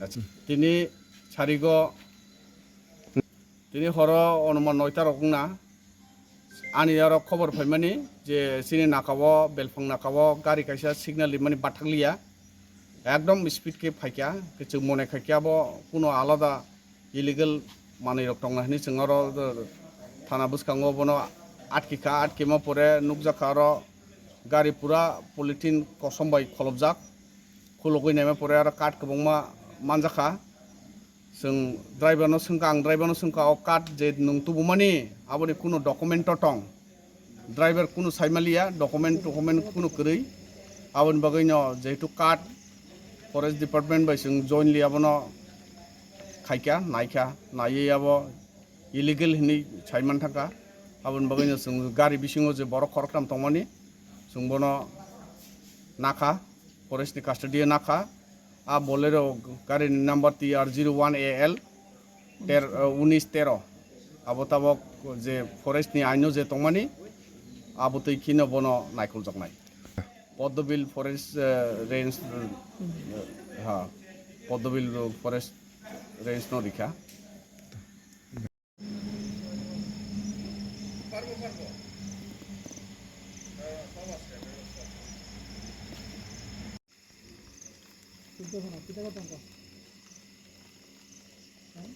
আচ্ছা। তিনি চারিগ তিনি হর অনুমান নয়তা রকম না। আনি আর খবর ফাইমানি যে চিনি নাকাব বেলফং নাকাব গাড়ি কাইসা সিগনাল মানে বাটাকলিয়া একদম স্পিডকে ফাইকা, কিছু মনে খাইকাব, কোনো আলাদা ইলিগেল মানে রকম না সিঙর থানা বুসকাঙ্গ বনো আটকিকা আটকিমা পরে নুকজাকার গাড়ি পুরা পলিথিন কসম্বাই খলবজাক খুলগৈ নামে পরে আর কাঠ কবংমা मानजाखा जों ड्राइभारनो सोंखा आं ड्राइभारनो सोंखा अ काट जे नों तुबुमानि आबोनि कुनु डकुमेन्ट टं ड्राइभार कुनु साइमालिया डकुमेन्ट डकुमेन्ट कुनु करै आबोनि बागैनो जेहेतु काट फरेस्ट डिपार्टमेन्ट बाय जों जइनलि आबोनो खायखा नायखा नायै आबो इलिगेल हिनि साइमान थाखा आबोनि बागैनो जों गारि बिसिङाव जे बर' खरख्राम तंमानि जों बनो नाखा फरेस्टनि कास्टडिया नाखा আর આ બોલેરો ગાડી টি আর জিরো ওয়ান এ এল তের উনিশ তেরো আবতাবক যে ফরেস্ট ফরেস্টনি আইনও যে তংমানি আবতৈ খিনো বন নাইকুল জগনাই পদ্মবিল ফরেস্ট রেঞ্জ হ্যাঁ পদ্মবিল ফরেস্ট রেঞ্জ ন রিখা চিন্তা করো চিন্তা করতাম তো হ্যাঁ?